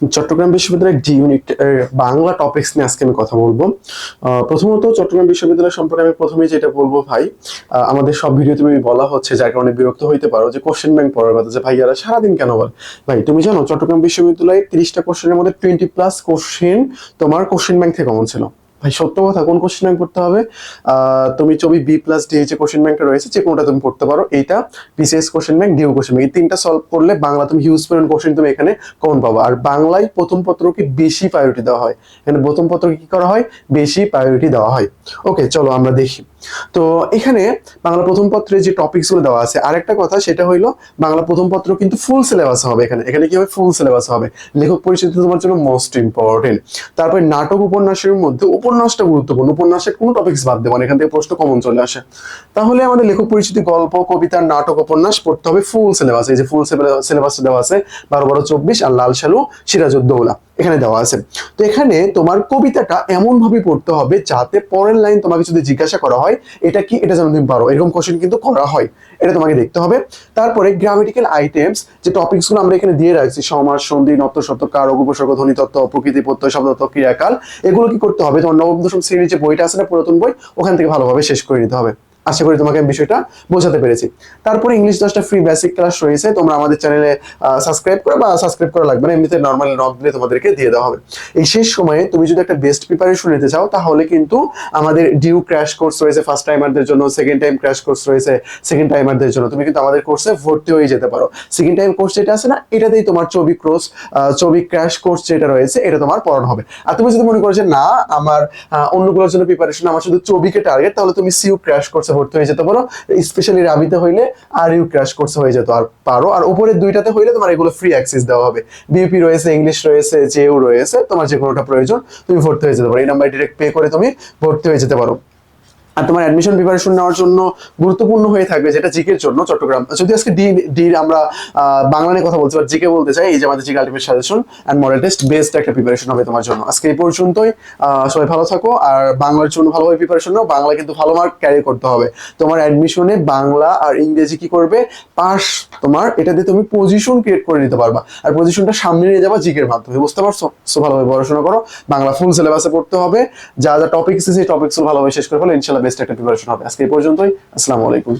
চট্টগ্রাম বিশ্ববিদ্যালয়ের D unit Bangla topics নিয়ে আজকে আমি কথা বলব। প্রথমত চট্টগ্রাম বিশ্ববিদ্যালয় সম্পর্কে আমি প্রথমে যেটা বলব ভাই আমাদের সব ভিডিওতে তুমি বলা হচ্ছে যার কারণে বিরক্ত হইতে পারো যে কোশ্চেন ব্যাংক পড়ার কথা যে ভাইয়ারা সারাদিন কেন বল? ভাই, তুমি জানো চট্টগ্রাম বিশ্ববিদ্যালয়ে তিরিশটা কোশ্চেনের মধ্যে টোয়েন্টি প্লাস কোশ্চেন তোমার কোশ্চেন ব্যাংক থেকে কমন ছিল। ভাই, সত্য কথা, কোন কোশ্চেন ব্যাংক করতে হবে? তুমি ছবি বি প্লাস ডি যে কোশ্চেন ব্যাংকটা রয়েছে, যে কোনোটা তুমি পড়তে পারো, এইটা BCS question bank deo question bank এই তিনটা সলভ করলে বাংলা তুমি হিউজ পরিমাণ কোশ্চেন তুমি এখানে কমন পাবো। আর বাংলায় প্রথম পত্রকে বেশি প্রায়োরিটি দেওয়া হয়। এখানে প্রথম পত্রকে কি করা হয়? বেশি প্রায়োরিটি দেওয়া হয়। ওকে চলো আমরা দেখি। তো এখানে বাংলা প্রথম পত্রে যে টপিকসগুলো দেওয়া আছে, আরেকটা কথা সেটা হইল বাংলা প্রথম পত্র কিন্তু ফুল সিলেবাস হবে এখানে। এখানে কি হবে ফুল সিলেবাস হবে? লেখক পরিচিতি তোমার জন্য মোস্ট ইম্পর্টেন্ট তারপরে নাটক উপন্যাসের মধ্যে উপন্যাসটা গুরুত্বপূর্ণ। উপন্যাসের কোনো টপিকস বাদ দেবো এখান থেকে প্রশ্ন কমন চলে আসে। তাহলে আমাদের লেখক পরিচিতি গল্প, কবিতা, নাটক, উপন্যাস পড়তে হবে ফুল সিলেবাস এই যে ফুল সিলেবাস দেওয়া আছে, বারো বারো চব্বিশ আর লাল সালু সিরাজউদ্দৌলা। এখানে দেওয়া আছে। তো এখানে তোমার কবিতাটা এমন ভাবে পড়তে হবে যাতে পরের লাইন তোমাকে যদি জিজ্ঞাসা করা হয়, এটা কি, এটা যেন তুমি পারো। এরকম কোশ্চেন কিন্তু করা হয়। এটা তোমাকে দেখতে হবে। তারপরে গ্রামেটিক্যাল আইটেমস যে টপিকসগুলো আমরা এখানে দিয়ে রাখছি সমাজ সন্ধি নত্য সত্য কারক উপসর্গ ধ্বনি তত্ত্ব প্রকৃতি, প্রত্যয় শব্দ তত্ত্ব ক্রিয়াকাল, এগুলো কি করতে হবে? তোমার নবম, দশম শ্রেণির যে বইটা আছে না, পুরাতন বই, ওখান থেকে ভালোভাবে শেষ করে নিতে হবে। আশা করি তোমাকে আমি বিষয়টা বোঝাতে পেরেছি। তারপরে ইংলিশ দশটা ফ্রি বেসিক ক্লাস রয়েছে, তোমরা আমাদের চ্যানেলে সাবস্ক্রাইব করে বা সাবস্ক্রাইব করা লাগবে না, এমনিতে নর্মালি নক দিলে তোমাদেরকে দিয়ে দেওয়া হবে। এই শেষ সময়ে তুমি যদি একটা বেস্ট প্রিপারেশন নিতে চাও, তাহলে কিন্তু আমাদের ডিউ ক্র্যাশ কোর্স রয়েছে ফার্স্ট টাইমারদের জন্য সেকেন্ড টাইম ক্র্যাশ কোর্স রয়েছে সেকেন্ড টাইমারদের জন্য। তুমি কিন্তু আমাদের কোর্সে ভর্তি হয়ে যেতে পারো। সেকেন্ড টাইম কোর্স যেটা আছে না, এটাতেই তোমার ছবি ক্রোস ছবি ক্র্যাশ কোর্স যেটা রয়েছে, এটা তোমার পড়ানো হবে। আর তুমি যদি মনে করো যে না, আমার অন্যগুলোর জন্য প্রিপারেশন আমার শুধু চবিকে টার্গেট তাহলে তুমি সিউ ক্র্যাশ কোর্সে ভর্তি হয়ে যেতে পারো। স্পেশালি রাবিতে হইলে আর ইউ ক্র্যাশ কোর্স হয়ে যেত আর পারো। আর উপরের দুইটাতে হইলে তোমার এগুলো ফ্রি অ্যাক্সেস দেওয়া হবে। বিউপি রয়েছে ইংলিশ রয়েছে জেউ রয়েছে, তোমার যে কোনোটা প্রয়োজন, তুমি ভর্তি হয়ে যেতে পারো। এই নাম্বার ডিরেক্ট পে করে তুমি ভর্তি হয়ে যেতে পারো। আর তোমার অ্যাডমিশন প্রিপারেশন নেওয়ার জন্য গুরুত্বপূর্ণ হয়ে থাকবে যেটা জিকের জন্য, চট্টগ্রাম। যদি আজকে ডি ডি আমরা বাংলা নিয়ে কথা বলছি বা জিকে বলতে চাই, এই যে আমাদের GK ultimate suggestion and model test best একটা প্রিপারেশন হবে তোমার জন্য। আজকে এই পর্যন্তই সবাই ভালো থাকো, আর বাংলার জন্য ভালোভাবে প্রিপারেশন নাও, বাংলা কিন্তু ভালো মার্ক ক্যারি করতে হবে। তোমার অ্যাডমিশনে বাংলা আর ইংরেজি কি করবে? পাস তোমার, এটা দিয়ে তুমি পজিশন ক্রিয়েট করে নিতে পারবা। আর পজিশনটা সামনে নিয়ে যাবা জিকের মাধ্যমে, বুঝতে পারছ? সো ভালোভাবে পড়াশোনা করো। বাংলা ফুল সিলেবাসে পড়তে হবে। যা যা টপিক্স সেই টপিক্স ভালোভাবে শেষ করে ফেলো, ইনশাল্লাহ বেস্ট একটা প্রিপারেশন হবে। আজকে পর্যন্তই। আসসালামু আলাইকুম।